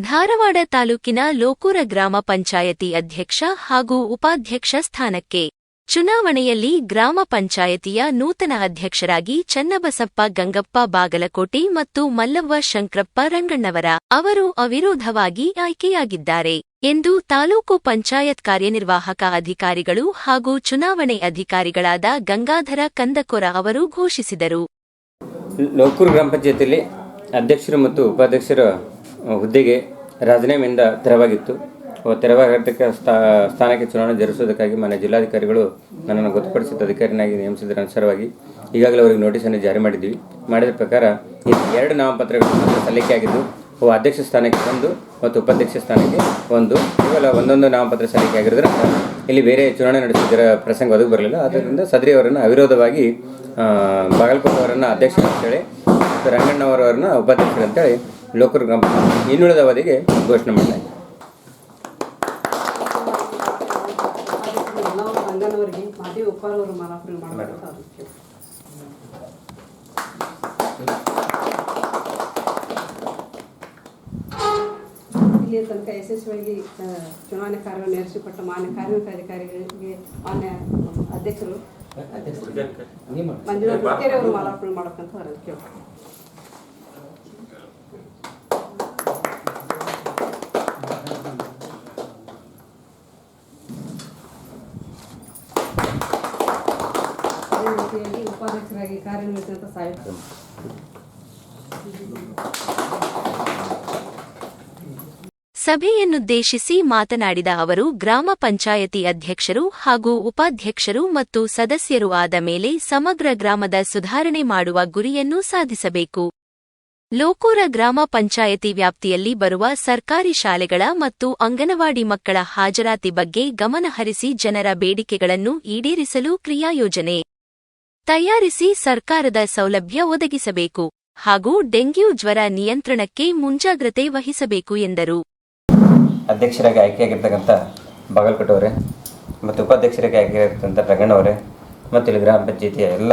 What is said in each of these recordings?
ಧಾರವಾಡ ತಾಲೂಕಿನ ಲೋಕೂರ ಗ್ರಾಮ ಪಂಚಾಯತಿ ಅಧ್ಯಕ್ಷ ಹಾಗೂ ಉಪಾಧ್ಯಕ್ಷ ಸ್ಥಾನಕ್ಕೆ. ಚುನಾವಣೆಯಲ್ಲಿ ಗ್ರಾಮ ಪಂಚಾಯತಿಯ ನೂತನ ಅಧ್ಯಕ್ಷರಾಗಿ ಚನ್ನಬಸಪ್ಪ ಗಂಗಪ್ಪ ಬಾಗಲಕೋಟೆ ಮತ್ತು ಮಲ್ಲವ್ವ ಶಂಕ್ರಪ್ಪ ರಂಗಣ್ಣವರ ಅವರು ಅವಿರೋಧವಾಗಿ ಆಯ್ಕೆಯಾಗಿದ್ದಾರೆ ಎಂದು ತಾಲೂಕು ಪಂಚಾಯತ್ ಕಾರ್ಯನಿರ್ವಾಹಕ ಅಧಿಕಾರಿಗಳು ಹಾಗೂ ಚುನಾವಣೆ ಅಧಿಕಾರಿಗಳಾದ ಗಂಗಾಧರ ಕಂದಕೊರ ಅವರು ಘೋಷಿಸಿದರು. ಲೋಕೂರು ಗ್ರಾಮ ಪಂಚಾಯತಿಯಲ್ಲಿ ಅಧ್ಯಕ್ಷರು ಮತ್ತು ಉಪಾಧ್ಯಕ್ಷರ ಹುದ್ದೆಗೆ ರಾಜೀನಾಮೆಯಿಂದ ತೆರವಾಗಿತ್ತು. ತೆರವಾಗಿರತಕ್ಕ ಸ್ಥಾ, ಸ್ಥಾನಕ್ಕೆ ಚುನಾವಣೆ ಜರುಗಿಸುವುದಕ್ಕಾಗಿ ಮನೆ ಜಿಲ್ಲಾಧಿಕಾರಿಗಳು ನನ್ನನ್ನು ಗೊತ್ತುಪಡಿಸಿದ ಅಧಿಕಾರಿನಾಗಿ ನೇಮಿಸಿದ ಅನುಸಾರವಾಗಿ ಈಗಾಗಲೇ ಅವರಿಗೆ ನೋಟಿಸನ್ನು ಜಾರಿ ಮಾಡಿದ್ವಿ ಮಾಡಿದ ಪ್ರಕಾರ ಎರಡು ನಾಮಪತ್ರಗಳು ಸಲ್ಲಿಕೆ ಅವು ಅಧ್ಯಕ್ಷ ಸ್ಥಾನಕ್ಕೆ ಒಂದು ಮತ್ತು ಉಪಾಧ್ಯಕ್ಷ ಸ್ಥಾನಕ್ಕೆ ಒಂದು. ಕೇವಲ ಒಂದೊಂದು ನಾಮಪತ್ರ ಸಲ್ಲಿಕೆ ಇಲ್ಲಿ ಬೇರೆ ಚುನಾವಣೆ ನಡೆಸಿದ್ದರ ಪ್ರಸಂಗ ಒದಗಿ ಬರಲಿಲ್ಲ. ಆದ್ದರಿಂದ ಸದ್ರಿ ಅವರನ್ನು ಅವಿರೋಧವಾಗಿ ಬಾಗಲಕೋಟೆ ಅವರನ್ನು ಅಧ್ಯಕ್ಷರು ಅಂತೇಳಿ ರಂಗಣ್ಣವರವರನ್ನು ಉಪಾಧ್ಯಕ್ಷರು ಅಂತೇಳಿ ಲೋಕರು ಗ್ರಾಮ ಪಂಚಾಯತ್ ಇನ್ನುಳಿದ ಅವಧಿಗೆ ಘೋಷಣೆ ಮಾಡಲಾಗಿದೆ ಇಲ್ಲಿಯ ತನಕ ಯಶಸ್ವಿಯಾಗಿ ಚುನಾವಣೆ ಕಾರ್ಯವನ್ನು ನಡೆಸಿಕೊಟ್ಟ ಮಾನ್ಯ ಕಾರ್ಮಿಕ ಅಧಿಕಾರಿಗಳಿಗೆ ಮಾನ್ಯ ಅಧ್ಯಕ್ಷರು ಮಂಜುನಾಥ್ ಅವರು ಮಾಲಾರ್ಪಣೆ ಮಾಡಬೇಕಂತ ಅವರಲ್ಲಿ ಕೇಳ್ತಾರೆ ರೀತಿಯಾಗಿ ಉಪಾಧ್ಯಕ್ಷರಾಗಿ ಕಾರ್ಯನಿರ್ವಹಿಸಿದಂಥ ಸಾಹಿತ್ಯ ಸಭೆಯನ್ನುದ್ದೇಶಿಸಿ ಮಾತನಾಡಿದ ಅವರು, ಗ್ರಾಮ ಪಂಚಾಯತಿ ಅಧ್ಯಕ್ಷರು ಹಾಗೂ ಉಪಾಧ್ಯಕ್ಷರು ಮತ್ತು ಸದಸ್ಯರು ಆದ ಮೇಲೆ ಸಮಗ್ರ ಗ್ರಾಮದ ಸುಧಾರಣೆ ಮಾಡುವ ಗುರಿಯನ್ನು ಸಾಧಿಸಬೇಕು. ಲೋಕೂರ ಗ್ರಾಮ ಪಂಚಾಯತಿ ವ್ಯಾಪ್ತಿಯಲ್ಲಿ ಬರುವ ಸರ್ಕಾರಿ ಶಾಲೆಗಳ ಮತ್ತು ಅಂಗನವಾಡಿ ಮಕ್ಕಳ ಹಾಜರಾತಿ ಬಗ್ಗೆ ಗಮನಹರಿಸಿ ಜನರ ಬೇಡಿಕೆಗಳನ್ನು ಈಡೇರಿಸಲು ಕ್ರಿಯಾಯೋಜನೆ. ತಯಾರಿಸಿ ಸರ್ಕಾರದ ಸೌಲಭ್ಯ ಒದಗಿಸಬೇಕು ಹಾಗೂ ಡೆಂಗ್ಯೂ ಜ್ವರ ನಿಯಂತ್ರಣಕ್ಕೆ ಮುಂಜಾಗ್ರತೆ ವಹಿಸಬೇಕು ಎಂದರು. ಅಧ್ಯಕ್ಷರಾಗಿ ಆಯ್ಕೆಯಾಗಿರ್ತಕ್ಕಂಥ ಬಾಗಲಕೋಟೆ ಅವರೇ ಮತ್ತು ಉಪಾಧ್ಯಕ್ಷರಾಗಿ ಆಯ್ಕೆಯಾಗಿರ್ತಕ್ಕಂಥ ರಂಗಣ್ಣವರೇ ಮತ್ತು ಇಲ್ಲಿ ಗ್ರಾಮ ಪಂಚಾಯತಿಯ ಎಲ್ಲ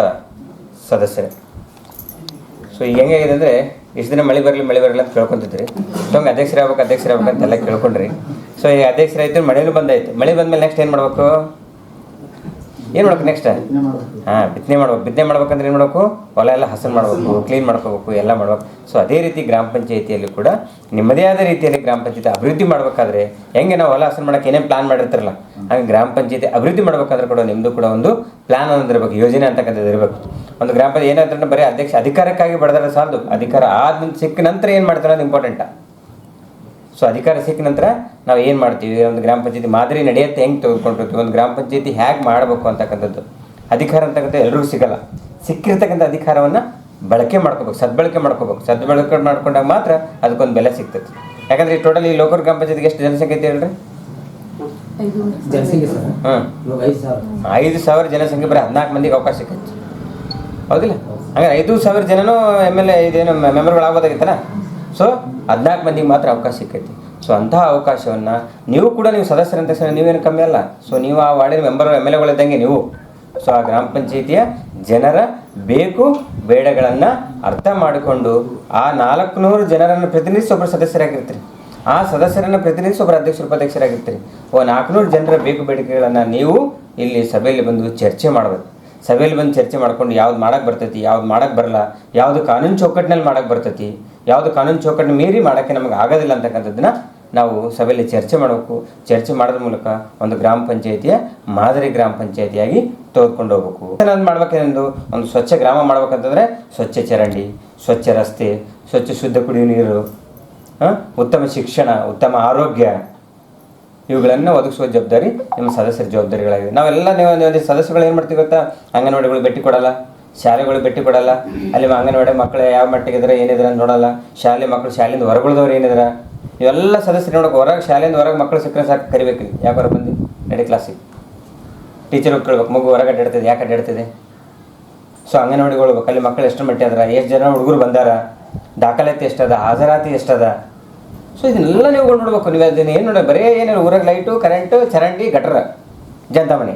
ಸದಸ್ಯರೇ. ಸೊ ಈಗ ಹೆಂಗಾಗಿದೆ ಅಂದರೆ ಇಷ್ಟು ದಿನ ಮಳೆ ಬರಲಿ ಮಳೆ ಬರಲಿ ಅಂತ ಕೇಳ್ಕೊಂತಿದ್ರಿ. ಹಂಗೆ ಅಧ್ಯಕ್ಷರಾಗಬೇಕು ಅಧ್ಯಕ್ಷರಾಗಬೇಕು ಅಂತೆಲ್ಲ ಕೇಳ್ಕೊಂಡ್ರಿ. ಸೊ ಈಗ ಅಧ್ಯಕ್ಷರಾಯ್ತು, ಮಳೆನೂ ಬಂದಾಯ್ತು. ಮಳೆ ಬಂದಮೇಲೆ ನೆಕ್ಸ್ಟ್ ಏನು ಮಾಡ್ಬೇಕು? ಏನು ಮಾಡ್ಬೇಕು ನೆಕ್ಸ್ಟ್ ಹಾಂ, ಬಿತ್ತನೆ ಮಾಡ್ಬೇಕು. ಬಿತ್ತನೆ ಮಾಡ್ಬೇಕಂದ್ರೆ ಏನು ಮಾಡಬೇಕು? ಹೊಲ ಎಲ್ಲ ಹಸನ್ ಮಾಡ್ಬೇಕು ಕ್ಲೀನ್ ಮಾಡ್ಕೋಬೇಕು, ಎಲ್ಲ ಮಾಡ್ಬೇಕು. ಸೊ ಅದೇ ರೀತಿ ಗ್ರಾಮ ಪಂಚಾಯತಿಯಲ್ಲಿ ಕೂಡ ನಿಮ್ಮದೇ ಆದ ರೀತಿಯಲ್ಲಿ ಗ್ರಾಮ ಪಂಚಾಯತಿ ಅಭಿವೃದ್ಧಿ ಮಾಡಬೇಕಾದ್ರೆ ಹೆಂಗೆ ನಾವು ಹೊಲ ಹಸನ್ ಮಾಡೋಕೆ ಏನೇನು ಪ್ಲಾನ್ ಮಾಡಿರ್ತಾರಲ್ಲ, ಹಾಗೆ ಗ್ರಾಮ ಪಂಚಾಯತಿ ಅಭಿವೃದ್ಧಿ ಮಾಡ್ಬೇಕಾದ್ರೆ ಕೂಡ ನಿಮ್ಮದು ಕೂಡ ಒಂದು ಪ್ಲಾನ್ ಅನ್ನೋದಿರಬೇಕು ಯೋಜನೆ ಅಂತಕ್ಕಂಥದ್ದು ಇರಬೇಕು. ಒಂದು ಗ್ರಾಮ ಪಂಚಾಯತ್ ಏನಂತ ಬರೀ ಅಧ್ಯಕ್ಷ ಅಧಿಕಾರಕ್ಕಾಗಿ ಬಡದ್ರೆ ಸಾಲದು. ಅಧಿಕಾರ ಆದ ಸಿಕ್ಕ ನಂತರ ಏನು ಮಾಡ್ತಾರೆ ಅದು ಇಂಪಾರ್ಟೆಂಟಾ ಸೊ ಅಧಿಕಾರ ಸಿಕ್ಕ ನಂತರ ನಾವು ಏನು ಮಾಡ್ತೀವಿ? ಒಂದು ಗ್ರಾಮ ಪಂಚಾಯತಿ ಮಾದರಿ ನಡೆಯುತ್ತೆ ಹೆಂಗೆ ತೆಗೆದುಕೊಂಡಿರ್ತೀವಿ ಒಂದು ಗ್ರಾಮ ಪಂಚಾಯತಿ ಹೇಗೆ ಮಾಡಬೇಕು ಅಂತಕ್ಕಂಥದ್ದು? ಅಧಿಕಾರ ಅಂತಕ್ಕಂಥ ಎಲ್ರಿಗೂ ಸಿಗಲ್ಲ. ಸಿಕ್ಕಿರ್ತಕ್ಕಂಥ ಅಧಿಕಾರವನ್ನು ಬಳಕೆ ಮಾಡ್ಕೋಬೇಕು ಸದ್ಬಳಕೆ ಮಾಡ್ಕೋಬೇಕು. ಸದ್ಬಳಕೆ ಮಾಡ್ಕೊಂಡಾಗ ಮಾತ್ರ ಅದಕ್ಕೊಂದು ಬೆಲೆ ಸಿಗ್ತದೆ. ಯಾಕಂದ್ರೆ ಈ ಟೋಟಲ್ ಈ ಲೋಕಲ್ ಗ್ರಾಮ ಪಂಚಾಯತಿಗೆ ಎಷ್ಟು ಜನಸಂಖ್ಯೆ ಐತೆ ಹೇಳ್ರಿ? ಹಾಂ. ಐದು ಸಾವಿರ. ಜನಸಂಖ್ಯೆ ಬರೀ ಹದಿನಾಲ್ಕು ಮಂದಿಗೆ ಅವಕಾಶ ಸಿಕ್ಕೈತಿ ಹೌದಿಲ್ಲ? ಹಾಗಾದ್ರೆ ಐದು ಸಾವಿರ ಜನನೂ ಎಂ ಎಲ್ ಎ ಇದೇನು ಮೆಂಬರ್ಗಳಾಗೋದಾಗಿತ್ತಲ್ಲ? ಸೊ ಹದಿನಾಲ್ಕು ಮಂದಿಗೆ ಮಾತ್ರ ಅವಕಾಶ ಸಿಕ್ಕೈತಿ. ಸೊ ಅಂತಹ ಅವಕಾಶವನ್ನು ನೀವು ಕೂಡ ನೀವು ಸದಸ್ಯರಂತ ಸರ್ ನೀವೇನು ಕಮ್ಮಿ ಅಲ್ಲ. ಸೊ ನೀವು ಆ ವಾರ್ಡಿನ ಮೆಂಬರ್, ಎಂ ಎಲ್ ಎಗಳಿದ್ದಂಗೆ ನೀವು. ಸೊ ಆ ಗ್ರಾಮ ಪಂಚಾಯಿತಿಯ ಜನರ ಬೇಕು ಬೇಡಗಳನ್ನು ಅರ್ಥ ಮಾಡಿಕೊಂಡು ಆ ನಾಲ್ಕುನೂರು ಜನರನ್ನು ಪ್ರತಿನಿಧಿಸಿ ಒಬ್ಬರು ಸದಸ್ಯರಾಗಿರ್ತೀರಿ. ಆ ಸದಸ್ಯರನ್ನು ಪ್ರತಿನಿಧಿಸಿ ಒಬ್ಬರು ಅಧ್ಯಕ್ಷರು, ಉಪಾಧ್ಯಕ್ಷರಾಗಿರ್ತೀರಿ. ಓ, ನಾಲ್ಕುನೂರು ಜನರ ಬೇಕು ಬೇಡಿಕೆಗಳನ್ನು ನೀವು ಇಲ್ಲಿ ಸಭೆಯಲ್ಲಿ ಬಂದು ಚರ್ಚೆ ಮಾಡಬೇಕು. ಸಭೆಯಲ್ಲಿ ಬಂದು ಚರ್ಚೆ ಮಾಡ್ಕೊಂಡು ಯಾವ್ದು ಮಾಡೋಕ್ಕೆ ಬರ್ತೈತಿ, ಯಾವ್ದು ಮಾಡೋಕ್ಕೆ ಬರಲ್ಲ, ಯಾವುದು ಕಾನೂನು ಚೌಕಟ್ಟಿನಲ್ಲಿ ಮಾಡೋಕ್ಕೆ ಬರ್ತೈತಿ ಯಾವುದು ಕಾನೂನು ಚೌಕಟ್ಟು ಮೀರಿ ಮಾಡೋಕ್ಕೆ ನಮಗೆ ಆಗೋದಿಲ್ಲ ಅಂತಕ್ಕಂಥದ್ದನ್ನ ನಾವು ಸಭೆಯಲ್ಲಿ ಚರ್ಚೆ ಮಾಡಬೇಕು. ಚರ್ಚೆ ಮಾಡೋದ್ರ ಮೂಲಕ ಒಂದು ಗ್ರಾಮ ಪಂಚಾಯಿತಿಯ ಮಾದರಿ ಗ್ರಾಮ ಪಂಚಾಯಿತಿಯಾಗಿ ತೋರ್ಕೊಂಡು ಹೋಗ್ಬೇಕು. ನಾನು ಮಾಡ್ಬೇಕೇನೆಂದು ಒಂದು ಸ್ವಚ್ಛ ಗ್ರಾಮ ಮಾಡ್ಬೇಕಂತಂದರೆ ಸ್ವಚ್ಛ ಚರಂಡಿ, ಸ್ವಚ್ಛ ರಸ್ತೆ, ಸ್ವಚ್ಛ ಶುದ್ಧ ಕುಡಿಯುವ ನೀರು ಉತ್ತಮ ಶಿಕ್ಷಣ, ಉತ್ತಮ ಆರೋಗ್ಯ, ಇವುಗಳನ್ನು ಒದಗಿಸುವ ಜವಾಬ್ದಾರಿ ನಿಮ್ಮ ಸದಸ್ಯರ ಜವಾಬ್ದಾರಿಗಳಾಗಿದೆ ನಾವೆಲ್ಲ ನೀವು ಸದಸ್ಯಗಳು ಏನು ಮಾಡ್ತೀವಿ ಗೊತ್ತಾ? ಅಂಗನವಾಡಿಗಳು ಭೇಟಿ ಕೊಡಲ್ಲ. ಶಾಲೆಗಳು ಭೇಟಿ ಕೊಡಲ್ಲ ಅಲ್ಲಿ ಅಂಗನವಾಡಿ ಮಕ್ಕಳು ಯಾವ ಮಟ್ಟಿಗೆ ಇದ್ರೆ ಏನಿದ್ರೆ ಅಂತ ನೋಡಲ್ಲ. ಶಾಲೆ ಮಕ್ಕಳು ಶಾಲೆಯಿಂದ ಹೊರಗುಳಿದವ್ರು ಏನಿದಾರ? ಇವೆಲ್ಲ ಸದಸ್ಯರು ನೋಡಕ್ಕೆ ಹೊರಗೆ ಶಾಲೆಯಿಂದ ಹೊರಗೆ ಮಕ್ಕಳು ಸಿಕ್ಕರೆ ಸಾಕು, ಕರಿಬೇಕು ಯಾಕೆ ಯಾಕೆ ಬಂದು? ನಡಿ ಕ್ಲಾಸಿಗೆ ಟೀಚರ್ ಕೇಳ್ಬೇಕು, ಮಗು ಹೊರಗೆ ಅಡ್ಡಾಡ್ತಿದೆ, ಯಾಕೆ ಅಡ್ಡಾಡ್ತಿದೆ? ಸೊ ಅಂಗನವಾಡಿಗೆ ಹೋಗ್ಬೇಕು. ಅಲ್ಲಿ ಮಕ್ಕಳು ಎಷ್ಟು ಮಟ್ಟಿ ಅದ್ರ? ಎಷ್ಟು ಜನ ಹುಡುಗರು ಬಂದಾರ? ದಾಖಲಾತಿ ಎಷ್ಟದ? ಹಾಜರಾತಿ ಎಷ್ಟದ? ಸೊ ಇದನ್ನೆಲ್ಲ ನೀವು ನೋಡ್ಬೇಕು. ನೀವು ಅದನ್ನ ಏನು ನೋಡಿ ಬರೀ ಏನಿಲ್ಲ. ಊರಾಗ ಲೈಟು ಕರೆಂಟು ಚರಂಡಿ ಗಟ್ರ ಜನತಾ ಮನೆ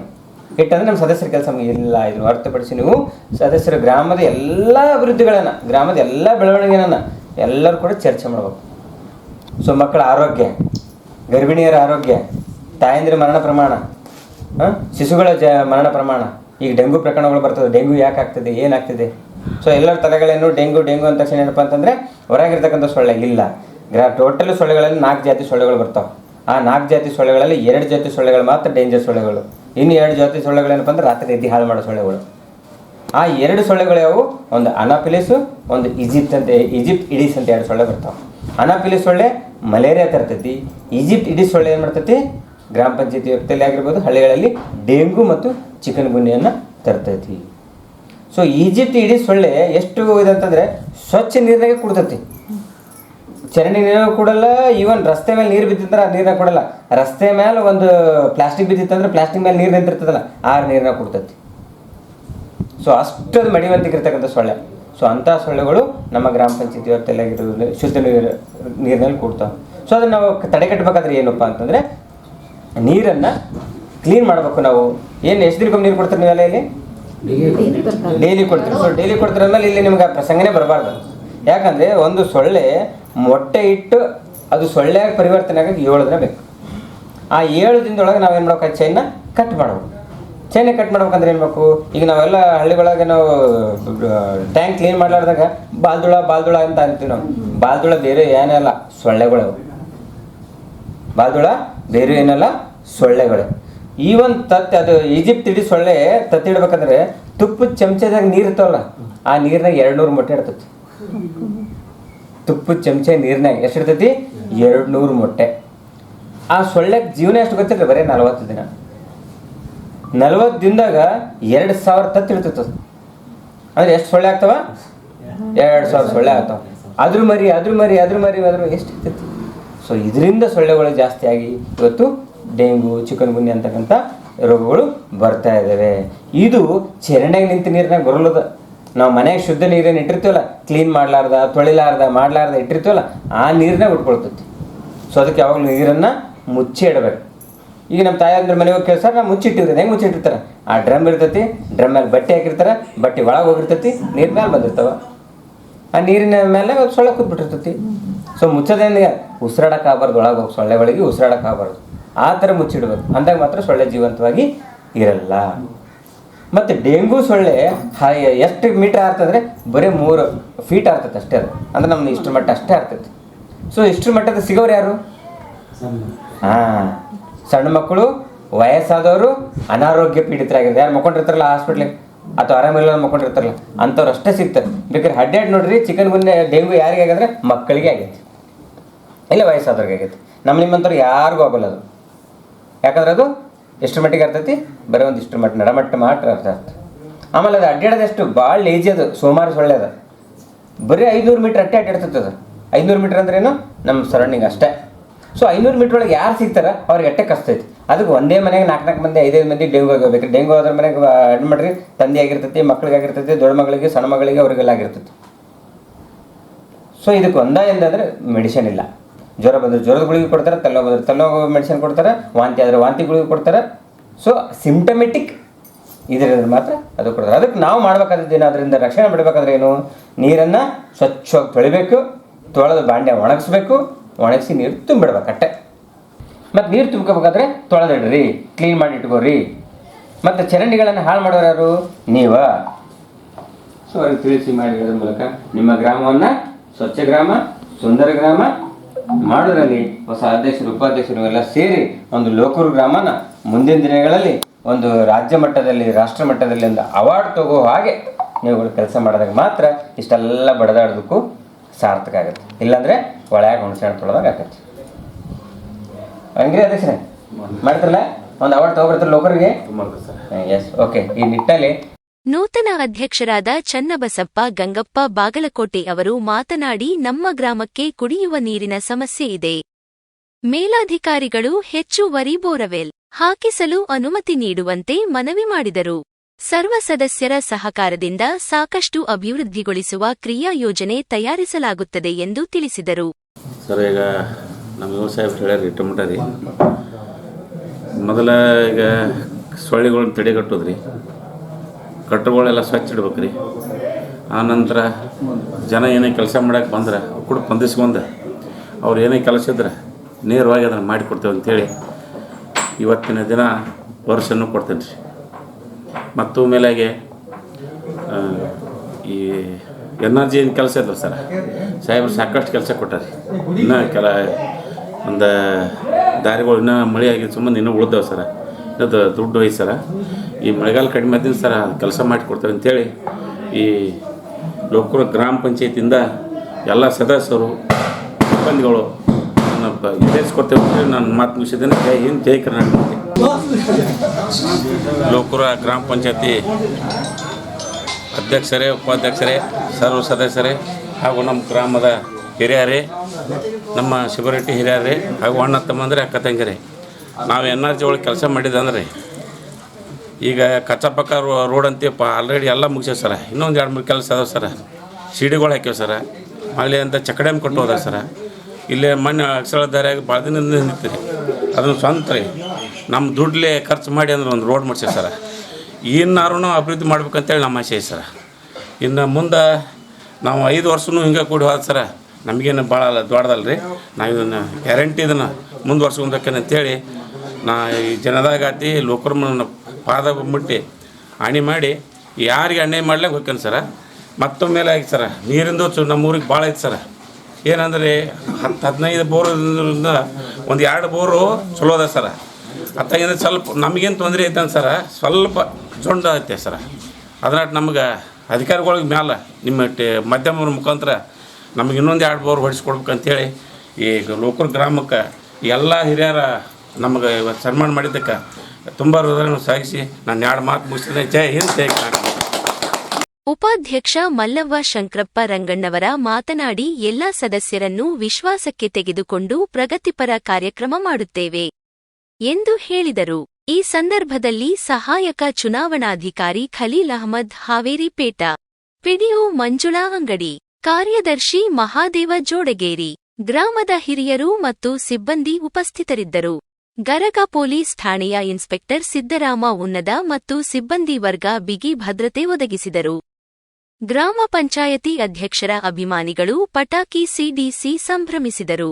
ಇಟ್ಟಂದ್ರೆ ನಮ್ಮ ಸದಸ್ಯರ ಕೆಲಸ ಇಲ್ಲ ಇದನ್ನು ಹೊರತುಪಡಿಸಿ ನೀವು ಸದಸ್ಯರ ಗ್ರಾಮದ ಎಲ್ಲ ಅಭಿವೃದ್ಧಿಗಳನ್ನು, ಗ್ರಾಮದ ಎಲ್ಲ ಬೆಳವಣಿಗೆಗಳನ್ನು ಎಲ್ಲರೂ ಕೂಡ ಚರ್ಚೆ ಮಾಡ್ಬೇಕು. ಸೊ, ಮಕ್ಕಳ ಆರೋಗ್ಯ, ಗರ್ಭಿಣಿಯರ ಆರೋಗ್ಯ, ತಾಯಂದಿರ ಮರಣ ಪ್ರಮಾಣ ಶಿಶುಗಳ ಜ ಮರಣ ಪ್ರಮಾಣ, ಈಗ ಡೆಂಗು ಪ್ರಕರಣಗಳು ಬರ್ತದೆ, ಡೆಂಗು ಯಾಕೆ ಆಗ್ತದೆ ಏನಾಗ್ತದೆ ಸೊ, ಎಲ್ಲರ ತಲೆಗಳೇನು ಡೆಂಗು ಡೆಂಗು ಅಂತ ತಕ್ಷಣ ಏನಪ್ಪ ಅಂತಂದರೆ ಹೊರಗಿರ್ತಕ್ಕಂಥ ಸೊಳ್ಳೆ ಇಲ್ಲ. ಗ್ರಾ ಟೋಟಲ್ ಸೊಳ್ಳೆಗಳಲ್ಲಿ ನಾಲ್ಕು ಜಾತಿ ಸೊಳ್ಳೆಗಳು ಬರ್ತಾವೆ. ಆ ನಾಲ್ಕು ಜಾತಿ ಸೊಳ್ಳೆಗಳಲ್ಲಿ ಎರಡು ಜಾತಿ ಸೊಳ್ಳೆಗಳು ಮಾತ್ರ ಡೇಂಜರ್ ಸೊಳ್ಳೆಗಳು. ಇನ್ನು ಎರಡು ಜಾತಿ ಸೊಳ್ಳೆಗಳೇನಪ್ಪ ಅಂದ್ರೆ ರಾತ್ರಿ ಎದ್ದು ಹಾಳು ಮಾಡೋ ಸೊಳ್ಳೆಗಳು. ಆ ಎರಡು ಸೊಳ್ಳೆಗಳು ಯಾವುವು ಒಂದು ಅನಾಪಿಲಿಸು ಒಂದು ಈಜಿಪ್ಟ್ ಅಂತ, ಈಜಿಪ್ಟ್ ಇಡೀಸ್ ಅಂತ ಎರಡು ಸೊಳ್ಳೆ ಬರ್ತಾವೆ. ಅನಾಪಿಲಿಸ್ ಸೊಳ್ಳೆ ಮಲೇರಿಯಾ ತರ್ತೈತಿ ಈಜಿಪ್ಟ್ ಇಡೀಸ್ ಸೊಳ್ಳೆ ಏನು ಮಾಡ್ತೈತಿ? ಗ್ರಾಮ ಪಂಚಾಯತಿ ವ್ಯಾಪ್ತಿಯಲ್ಲಿ ಆಗಿರ್ಬೋದು, ಹಳ್ಳಿಗಳಲ್ಲಿ ಡೆಂಗು ಮತ್ತು ಚಿಕನ್ ಗುಂಡಿಯನ್ನು ತರ್ತೈತಿ. ಸೊ ಈಜಿಪ್ಟ್ ಇಡೀ ಸೊಳ್ಳೆ ಎಷ್ಟು ಇದಂತಂದರೆ ಸ್ವಚ್ಛ ನೀರಿನಾಗೆ ಕುಡ್ತೈತಿ. ಚರಂಡಿ ನೀರು ಕೊಡಲ್ಲ ಈವನ್ ರಸ್ತೆ ಮೇಲೆ ನೀರು ಬಿದ್ದಿದ್ರೆ ಆ ನೀರನ್ನ ಕೊಡಲ್ಲ. ರಸ್ತೆ ಮೇಲೆ ಒಂದು ಪ್ಲಾಸ್ಟಿಕ್ ಬಿದ್ದಿತ್ತಂದ್ರೆ ಪ್ಲಾಸ್ಟಿಕ್ ಮೇಲೆ ನೀರು ನಿಂತಿರ್ತದಲ್ಲ ಆ ನೀರನ್ನ ಕೊಡ್ತೈತಿ. ಸೊ ಅಷ್ಟೊಂದು ಮಡಿವಂತಿಗಿರ್ತಕ್ಕಂಥ ಸೊಳ್ಳೆ. ಸೊ ಅಂಥ ಸೊಳ್ಳೆಗಳು ನಮ್ಮ ಗ್ರಾಮ ಪಂಚಾಯತಿ ವ್ಯಾಪ್ತಿಯಲ್ಲಾಗಿರೋದ್ರಿಂದ ಶುದ್ಧ ನೀರು ನೀರಿನಲ್ಲಿ ಕೊಡ್ತಾವೆ. ಸೊ ಅದನ್ನು ನಾವು ತಡೆಗಟ್ಟಬೇಕಾದ್ರೆ ಏನಪ್ಪ ಅಂತಂದರೆ ನೀರನ್ನು ಕ್ಲೀನ್ ಮಾಡಬೇಕು ನಾವು. ಏನು ಎಷ್ಟು ದಿನಕ್ಕೊಮ್ಮೆ ನೀರು ಕೊಡ್ತೀರಿ ನೀವೆಲ್ಲ ಇಲ್ಲಿ ಡೈಲಿ ಕೊಡ್ತೀರಿ. ಸೊ ಡೈಲಿ ಕೊಡ್ತೀರ ಅಂದ್ಮೇಲೆ ಇಲ್ಲಿ ನಿಮ್ಗೆ ಆ ಪ್ರಸಂಗನೇ ಬರಬಾರ್ದು. ಯಾಕಂದರೆ ಒಂದು ಸೊಳ್ಳೆ ಮೊಟ್ಟೆ ಇಟ್ಟು ಅದು ಸೊಳ್ಳೆಯಾಗಿ ಪರಿವರ್ತನೆ ಆಗಕ್ಕೆ ಏಳು ದಿನ ಬೇಕು. ಆ ಏಳು ದಿನದೊಳಗೆ ನಾವೇನು ಮಾಡ್ಬೇಕು? ಚೈನ್ನ ಕಟ್ ಮಾಡ್ಬೇಕು. ಚೈನ ಕಟ್ ಮಾಡ್ಬೇಕಂದ್ರೆ ಏನು ಬೇಕು? ಈಗ ನಾವೆಲ್ಲ ಹಳ್ಳಿಗಳಾಗ ನಾವು ಟ್ಯಾಂಕ್ ಕ್ಲೀನ್ ಮಾಡ್ಲಾರ್ದಾಗ ಬಾಲ್ದುಳ ಬಾಲ್ದುಳ ಅಂತ ಅಂತೀವಿ ನಾವು. ಬಾಲ್ದುಳ ಬೇರೆ ಏನಲ್ಲ ಸೊಳ್ಳೆಗಳು. ಬಾಲ್ದುಳ ಬೇರೆ ಏನಲ್ಲ ಸೊಳ್ಳೆಗಳು. ಈ ಒಂದು ತತ್ತಿ, ಅದು ಈಜಿಪ್ಟ್ ಇಡೀ ಸೊಳ್ಳೆ ತತ್ತಿ ಇಡ್ಬೇಕಂದ್ರೆ ತುಪ್ಪದ ಚಮಚದಾಗ ನೀರು ಇರ್ತಾವಲ್ಲ, ಆ ನೀರ್ನಾಗ ಎರಡು ನೂರು ಮೊಟ್ಟೆ ಇಡ್ತೈತಿ ತುಪ್ಪದ ಚಮಚ ನೀರಿನಾಗ ಎಷ್ಟು ಇರ್ತೈತಿ? ಎರಡು ನೂರು ಮೊಟ್ಟೆ. ಆ ಸೊಳ್ಳೆ ಜೀವನ ಎಷ್ಟು ಗೊತ್ತಿಲ್ಲ ಬರೀ ನಲವತ್ತು ದಿನ? ನಲವತ್ತು ದಿನದಾಗ ಎರಡು ಸಾವಿರ ತತ್ತಿ ಇರ್ತೈತೆ ಅದು. ಅಂದ್ರೆ ಎಷ್ಟು ಸೊಳ್ಳೆ ಆಗ್ತಾವ? ಎರಡು ಸಾವಿರ ಸೊಳ್ಳೆ ಆಗ್ತಾವ. ಅದ್ರ ಮರಿ ಅದ್ರ ಮರಿ ಅದ್ರ ಮರಿ, ಅದ್ರ ಎಷ್ಟು ಇರ್ತೈತಿ? ಸೊ ಇದರಿಂದ ಸೊಳ್ಳೆಗಳು ಜಾಸ್ತಿ ಆಗಿ ಇವತ್ತು ಡೆಂಗು, ಚಿಕನ್ ಗುನ್ಯ ಅಂತಕ್ಕಂಥ ರೋಗಗಳು ಬರ್ತಾ ಇದ್ದಾವೆ ಇದು ಚರಂಡಿಗೆ ನಿಂತ ನೀರಿನಾಗ ಬರಲದ ನಾವು ಮನೆಗೆ ಶುದ್ಧ ನೀರೇನು ಇಟ್ಟಿರ್ತೀವಲ್ಲ ಕ್ಲೀನ್ ಮಾಡಲಾರ್ದ, ತೊಳಿಲಾರ್ದ, ಮಾಡ್ಲಾರ್ದ ಇಟ್ಟಿರ್ತೀವಲ್ಲ, ಆ ನೀರನ್ನ ಉಟ್ಕೊಳ್ತೈತಿ. ಸೊ ಅದಕ್ಕೆ ಯಾವಾಗಲೂ ನೀರನ್ನು ಮುಚ್ಚಿ ಇಡಬೇಕು. ಈಗ ನಮ್ಮ ತಾಯಿ ಮನೆಗೆ ಹೋಗಿ ಕೆಲಸ ನಾವು ಮುಚ್ಚಿಟ್ಟಿರ್ತಾರೆ ಹೆಂಗೆ ಮುಚ್ಚಿಟ್ಟಿರ್ತಾರೆ? ಆ ಡ್ರಮ್ ಇರ್ತೈತಿ, ಡ್ರಮ್ ಮೇಲೆ ಬಟ್ಟೆ ಹಾಕಿರ್ತಾರೆ, ಬಟ್ಟೆ ಒಳಗೆ ಹೋಗಿರ್ತೈತಿ, ನೀರು ಮೇಲೆ ಬಂದಿರ್ತಾವ. ಆ ನೀರಿನ ಮೇಲೆ ಸೊಳ್ಳೆ ಕೂತ್ಬಿಟ್ಟಿರ್ತೈತಿ. ಸೊ ಮುಚ್ಚೋದೇನಿಗೆ ಉಸಿರಾಡಕ್ಕೆ ಆಗಬಾರ್ದು, ಒಳಗೆ ಹೋಗಿ ಸೊಳ್ಳೆಗಳಿಗೆ ಉಸಿರಾಡಕ್ಕೆ ಆಗಬಾರ್ದು. ಆ ಥರ ಮುಚ್ಚಿಡ್ಬೇಕು. ಅಂದಾಗ ಮಾತ್ರ ಸೊಳ್ಳೆ ಜೀವಂತವಾಗಿ ಇರಲ್ಲ. ಮತ್ತು ಡೆಂಗು ಸೊಳ್ಳೆ ಹ- ಎಷ್ಟು ಮೀಟರ್ ಆಗ್ತದ್ರೆ ಬರೀ ಮೂರು ಫೀಟ್ ಆಗ್ತೈತೆ ಅಷ್ಟೇ ಅದು. ಅಂದ್ರೆ ನಮ್ಗೆ ಇಷ್ಟರ ಮಟ್ಟ ಅಷ್ಟೇ ಆರ್ತೈತಿ ಸೊ ಇಷ್ಟರ ಮಟ್ಟದ ಸಿಗೋರು ಯಾರು? ಹಾಂ ಸಣ್ಣ ಮಕ್ಕಳು ವಯಸ್ಸಾದವರು ಅನಾರೋಗ್ಯ ಪೀಡಿತರಾಗಿದ್ದಾರೆ ಯಾರು ಮಕ್ಕೊಂಡಿರ್ತಾರಲ್ಲ ಹಾಸ್ಪಿಟ್ಲಿಗೆ ಅಥವಾ ಆರಾಮಿಲ್ಲ ಮಕ್ಕೊಂಡಿರ್ತಾರಲ್ಲ ಅಂಥವ್ರು ಅಷ್ಟೇ ಸಿಗ್ತಾರೆ. ಬೇಕಾದ್ರೆ ಹಡ್ಡಾಡ್ ನೋಡ್ರಿ ಚಿಕನ್ ಗುನ್ನೆ ಡೆಂಗು ಯಾರಿಗೆ ಆಗಂದ್ರೆ ಮಕ್ಕಳಿಗೆ ಆಗೈತಿ ಇಲ್ಲ ವಯಸ್ಸಾದವ್ರಿಗೆ ಆಗೈತಿ ನಮ್ಮ ನಿಮ್ಮಂಥವ್ರು ಯಾರಿಗೂ ಆಗೋಲ್ಲ ಅದು. ಯಾಕಂದ್ರೆ ಅದು ಎಷ್ಟು ಮಟ್ಟಿಗೆ ಇರ್ತೈತಿ ಬರೀ ಒಂದು ಇಷ್ಟು ಮಟ್ಟ ನಡಮಟ್ಟ ಮಾತ್ರ ಅರ್ಥ ಆಗ್ತದೆ ಆಮೇಲೆ ಅದು ಅಡ್ಡಾಡೋದಷ್ಟು ಭಾಳ ಲೇಜಿ ಅದು, ಸೋಮಾರು ಸೊಳ್ಳೆ ಅದು. ಬರೀ ಐನೂರು ಮೀಟ್ರ್ ಅಟ್ಟೆ ಅಡ್ಡಾಡ್ತೈತೆ ಅದು. ಐನೂರು ಮೀಟ್ರ್ ಅಂದ್ರೇನು ನಮ್ಮ ಸರೌಂಡಿಂಗ್ ಅಷ್ಟೇ. ಸೊ ಐನೂರು ಮೀಟ್ರ್ ಒಳಗೆ ಯಾರು ಸಿಗ್ತಾರ? ಅವ್ರಿಗೆ ಅಟ್ಟೆ ಕಸ್ತೈತಿ ಅದಕ್ಕೆ ಒಂದೇ ಮನೆಗೆ ನಾಲ್ಕು ನಾಲ್ಕು ಮಂದಿ, ಐದೈದು ಮಂದಿ ಡೆಂಗು ಆಗಬೇಕು ಡೆಂಗು ಆದ್ರ ಮನೆಗೆ ಅಡ್ ಮಾಡ್ರಿ. ತಂದೆ ಆಗಿರ್ತೈತಿ, ಮಕ್ಳಿಗೆ ಆಗಿರ್ತೈತಿ, ದೊಡ್ಡ ಮಗಳಿಗೆ, ಸಣ್ಣ ಮಗಳಿಗೆ ಅವರಿಗೆಲ್ಲ ಆಗಿರ್ತೈತಿ. ಸೊ ಇದಕ್ಕೆ ಒಂದ ಎಂದಂದ್ರೆ ಮೆಡಿಸಿನ್ ಇಲ್ಲ. ಜ್ವರ ಬಂದ್ರೆ ಜ್ವರದ ಗುಳಿಗೆ ಕೊಡ್ತಾರೆ ತಲೆನೋವು ಬಂದರೆ ತಲೆನೋವು ಮೆಡಿಸಿನ್ ಕೊಡ್ತಾರೆ, ವಾಂತಿ ಆದರೆ ವಾಂತಿ ಗುಳಿಗೆ ಕೊಡ್ತಾರೆ. ಸೊ ಸಿಂಟಮೆಟಿಕ್ ಇದರಿಂದ ಮಾತ್ರ ಅದು ಕೊಡ್ತಾರೆ. ಅದಕ್ಕೆ ನಾವು ಮಾಡ್ಬೇಕಾದದ್ದು ಏನು? ಅದರಿಂದ ರಕ್ಷಣೆ ಮಾಡಬೇಕಾದ್ರೆ ಏನು? ನೀರನ್ನು ಸ್ವಚ್ಛವಾಗಿ ತೊಳಿಬೇಕು, ತೊಳೆದ ಬಾಂಡೆ ಒಣಗಿಸ್ಬೇಕು, ಒಣಗಿಸಿ ನೀರು ತುಂಬಿಡ್ಬೇಕು ಅಟ್ಟೆ. ಮತ್ತು ನೀರು ತುಂಬ್ಕೋಬೇಕಾದ್ರೆ ತೊಳೆದಿಡ್ರಿ ಕ್ಲೀನ್ ಮಾಡಿ ಇಟ್ಕೋರಿ. ಮತ್ತು ಚರಂಡಿಗಳನ್ನು ಹಾಳು ಮಾಡೋರು ಯಾರು? ನೀವ. ಸೊ ಅವ್ರಿಗೆ ತಿಳಿಸಿ ಮಾಡಿ ಹೇಳೋದ್ರ ಮೂಲಕ, ನಿಮ್ಮ ಗ್ರಾಮವನ್ನು ಸ್ವಚ್ಛ ಗ್ರಾಮ, ಸುಂದರ ಗ್ರಾಮ ಮಾಡೋದ್ರಲ್ಲಿ ಹೊಸ ಅಧ್ಯಕ್ಷರು ಉಪಾಧ್ಯಕ್ಷರು ಎಲ್ಲ ಸೇರಿ ಒಂದು ಲೋಕರು ಗ್ರಾಮನ ಮುಂದಿನ ದಿನಗಳಲ್ಲಿ ಒಂದು ರಾಜ್ಯ ಮಟ್ಟದಲ್ಲಿ ರಾಷ್ಟ್ರ ಮಟ್ಟದಲ್ಲಿ ಒಂದು ಅವಾರ್ಡ್ ತಗೋ ಹಾಗೆ ನೀವುಗಳು ಕೆಲಸ ಮಾಡಿದಾಗ ಮಾತ್ರ ಇಷ್ಟೆಲ್ಲ ಬಡದಾಡೋದಕ್ಕೂ ಸಾರ್ಥಕ ಆಗುತ್ತೆ. ಇಲ್ಲಾಂದ್ರೆ ಒಳಗೆ ಹುಣಸೆ ತೊಳೆದಾಗ ಆಗತ್ತೆ ಹಂಗ್ರಿ ಅಧ್ಯಕ್ಷರೇ? ಮಾಡ್ತಾರಲ್ಲ ಒಂದು ಅವಾರ್ಡ್ ತಗೋಬರ್ತಾರೆ ಲೋಕರಿಗೆ? ಎಸ್ ಓಕೆ ಈ ನಿಟ್ಟಲ್ಲಿ ನೂತನ ಅಧ್ಯಕ್ಷರಾದ ಚನ್ನಬಸಪ್ಪ ಗಂಗಪ್ಪ ಬಾಗಲಕೋಟೆ ಅವರು ಮಾತನಾಡಿ, ನಮ್ಮ ಗ್ರಾಮಕ್ಕೆ ಕುಡಿಯುವ ನೀರಿನ ಸಮಸ್ಯೆ ಇದೆ. ಮೇಲಾಧಿಕಾರಿಗಳು ಹೆಚ್ಚುವರಿ ಬೋರವೆಲ್ ಹಾಕಿಸಲು ಅನುಮತಿ ನೀಡುವಂತೆ ಮನವಿ ಮಾಡಿದರು. ಸರ್ವ ಸದಸ್ಯರ ಸಹಕಾರದಿಂದ ಸಾಕಷ್ಟು ಅಭಿವೃದ್ಧಿಗೊಳಿಸುವ ಕ್ರಿಯಾ ಯೋಜನೆ ತಯಾರಿಸಲಾಗುತ್ತದೆ ಎಂದು ತಿಳಿಸಿದರು. ಮೊದಲ ಈಗ ಸೊಳ್ಳೆಗಳನ್ನ ತಡೆಗಟ್ಟೋದು ರೀ ಕಟ್ಟುಗಳೆಲ್ಲ ಸ್ವಚ್ಛ ಇಡ್ಬೇಕು ರೀ ಆನಂತರ ಜನ ಏನೇ ಕೆಲಸ ಮಾಡಕ್ಕೆ ಬಂದ್ರೆ ಕೂಡ ಸ್ಪಂದಿಸ್ಕೊಂಡು ಅವ್ರು ಏನೇ ಕೆಲಸ ಇದ್ರೆ ನೇರವಾಗಿ ಅದನ್ನು ಮಾಡಿಕೊಡ್ತೇವೆ ಅಂತೇಳಿ ಇವತ್ತಿನ ದಿನ ವರ್ಷನೂ ಕೊಡ್ತೇನೆ ರೀ ಮತ್ತು ಮೇಲಾಗೆ ಈ ಎನರ್ಜಿ ಏನು ಕೆಲಸ ಇದ್ದವು ಸರ್? ಸಾಹೇಬ್ರು ಸಾಕಷ್ಟು ಕೆಲಸ ಕೊಟ್ಟಾರೆ. ಇನ್ನೂ ಕೆಲ, ಒಂದು ದಾರಿಗಳು ಇನ್ನೂ ಮಳೆ ಆಗಿದ್ದ ಸುಮ್ಮನೆ ಇನ್ನೂ ಉಳಿದವು ಸರ. ಇದು ದುಡ್ಡು ಒಯ್ದು ಸರ ಈ ಮಳೆಗಾಲ ಕಡಿಮೆ ಆದಿಂದ ಸರ ಕೆಲಸ ಮಾಡಿಕೊಡ್ತಾರೆ ಅಂತೇಳಿ ಈ ಲೋಕುರ ಗ್ರಾಮ ಪಂಚಾಯತಿಯಿಂದ ಎಲ್ಲ ಸದಸ್ಯರು, ಸಿಬ್ಬಂದಿಗಳು ಈಡೇರಿಸ್ಕೊಡ್ತೇವೆ ಅಂತೇಳಿ ನಾನು ಮಾತು ಮುಗಿಸಿದ್ದೇನೆ. ಜೈ ಹಿಂದ್, ಜೈ ಕರ್ನಾಟಕ. ಲೋಕೂರ ಗ್ರಾಮ ಪಂಚಾಯತಿ ಅಧ್ಯಕ್ಷರೇ, ಉಪಾಧ್ಯಕ್ಷರೇ, ಸರ್ವ ಸದಸ್ಯರೇ ಹಾಗೂ ನಮ್ಮ ಗ್ರಾಮದ ಹಿರಿಯರೇ, ನಮ್ಮ ಶಿವರೆಡ್ಡಿ ಹಿರಿಯರೇ ಹಾಗೂ ಅಣ್ಣ ತಮ್ಮಂದರೆ, ಅಕ್ಕ ತಂಗಿರೇ ನಾವು ಎನ್ ಆರ್ ಜಿ ಒಳಗೆ ಕೆಲಸ ಮಾಡಿದಂದ್ರೆ ಈಗ ಕಚ್ಚಾ ಪಕ್ಕ ರೋ- ರೋಡ್ ಅಂತೀವಪ್ಪ ಆಲ್ರೆಡಿ ಎಲ್ಲ ಮುಗಿಸ್ಯಾವ ಸರ. ಇನ್ನೊಂದು ಎರಡು ಮೂರು ಕೆಲಸ ಅದಾವೆ ಸರ. ಸಿಡಿಗಳು ಹಾಕ್ಯಾವ ಸರ. ಅಲ್ಲಿ ಅಂತ ಚಕಡೆಮ್ ಕೊಟ್ಟು ಹೋದ ಸರ. ಇಲ್ಲೇ ಮೊನ್ನೆ ಅಕ್ಷರ ದಾರಿಯಾಗಿ ಭಾಳ ದಿನದಿಂದ ನಿಂತಿರಿ ಅದನ್ನು ಸ್ವಂತ ರೀ. ನಮ್ಮ ದುಡ್ಲೇ ಖರ್ಚು ಮಾಡಿ ಅಂದ್ರೆ ಒಂದು ರೋಡ್ ಮಾಡ್ಸೇವೆ ಸರ. ಇನ್ನಾರು ಅಭಿವೃದ್ಧಿ ಮಾಡ್ಬೇಕಂತೇಳಿ ನಮ್ಮ ಆಸೆ ಸರ್ ಸರ. ಇನ್ನು ಮುಂದೆ ನಾವು ಐದು ವರ್ಷನೂ ಹಿಂಗೆ ಕೂಡಿ ಹೋದ ಸರ. ನಮಗೇನು ಭಾಳ ದೊಡ್ಡದಲ್ಲ ರೀ ನಾವು ಇದನ್ನು ಗ್ಯಾರಂಟಿ ಇದನ್ನು ಮುಂದುವರ್ಸ್ಕೊಬೇಕಂತೇಳಿ ನಾ ಈ ಜನದಾಗಾತಿ ಲೋಕರ್ಮನ ಪಾದ ಮುಟ್ಟಿ ಅಣಿ ಮಾಡಿ, ಯಾರಿಗೆ ಅನ್ಯಾಯ ಮಾಡ್ಲಿಕ್ಕೆ ಹೋಗ್ತಾನೆ ಸರ? ಮತ್ತೊಮ್ಮೆ ಆಗಿ ಸರ. ನೀರಿಂದು ಚು ನಮ್ಮ ಊರಿಗೆ ಭಾಳ ಐತೆ ಸರ. ಏನಂದರೆ ಹತ್ತು ಹದಿನೈದು ಬೋರಿಂದ ಒಂದು ಎರಡು ಬೋರು ಚಲೋ ಅದ ಸರ. ಅತ್ತಾಗಿಂದ ಸ್ವಲ್ಪ ನಮಗೇನು ತೊಂದರೆ ಐತೆ ಸರ? ಸ್ವಲ್ಪ ಜೊಂಡ ಐತೆ ಸರ. ಅದ್ರಾಗ ನಮ್ಗೆ ಅಧಿಕಾರಿಗಳಿಗೆ ಮ್ಯಾಲ ನಿಮ್ಮ ಮಧ್ಯಮ ಮಾಧ್ಯಮದ ಮುಖಾಂತರ ನಮಗೆ ಇನ್ನೊಂದು ಎರಡು ಬೋರ್ ಹೊಡಿಸ್ಕೊಡ್ಬೇಕಂತೇಳಿ ಈ ಲೋಕಲ್ ಗ್ರಾಮಕ್ಕೆ ಎಲ್ಲ ಹಿರಿಯರ ನಮಗೆ ಇವತ್ತು ಸನ್ಮಾನ ಮಾಡಿದ್ದಕ್ಕೆ ತುಂಬ ಹೃದಯ ಸಾಗಿಸಿ ನಾನು ಎರಡು ಮಾತು ಮುಗಿಸಿದೆ ಜೈ ಹಿಂದ್, ಜೈ ಕರ್ನಾಟಕ. ಉಪಾಧ್ಯಕ್ಷ ಮಲ್ಲವ್ವ ಶಂಕ್ರಪ್ಪ ರಂಗಣ್ಣವರ ಮಾತನಾಡಿ ಎಲ್ಲಾ ಸದಸ್ಯರನ್ನು ವಿಶ್ವಾಸಕ್ಕೆ ತೆಗೆದುಕೊಂಡು ಪ್ರಗತಿಪರ ಕಾರ್ಯಕ್ರಮ ಮಾಡುತ್ತೇವೆ ಎಂದು ಹೇಳಿದರು. ಈ ಸಂದರ್ಭದಲ್ಲಿ ಸಹಾಯಕ ಚುನಾವಣಾಧಿಕಾರಿ ಖಲೀಲ್ ಅಹಮದ್ ಹಾವೇರಿ ಪೇಟ P D O Manjula Angadi. ಕಾರ್ಯದರ್ಶಿ ಮಹಾದೇವ ಜೋಡಗೇರಿ. ಗ್ರಾಮದ ಹಿರಿಯರು ಮತ್ತು ಸಿಬ್ಬಂದಿ ಉಪಸ್ಥಿತರಿದ್ದರು. ಗರಗ ಪೊಲೀಸ್ ಠಾಣೆಯ ಇನ್ಸ್ಪೆಕ್ಟರ್ ಸಿದ್ದರಾಮ ಉನ್ನದ ಮತ್ತು ಸಿಬ್ಬಂದಿ ವರ್ಗ ಬಿಗಿ ಭದ್ರತೆ ಒದಗಿಸಿದರು. ಗ್ರಾಮ ಪಂಚಾಯತಿ ಅಧ್ಯಕ್ಷರ ಅಭಿಮಾನಿಗಳು ಪಟಾಕಿ ಸಿಡಿಸಿ ಸಂಭ್ರಮಿಸಿದರು.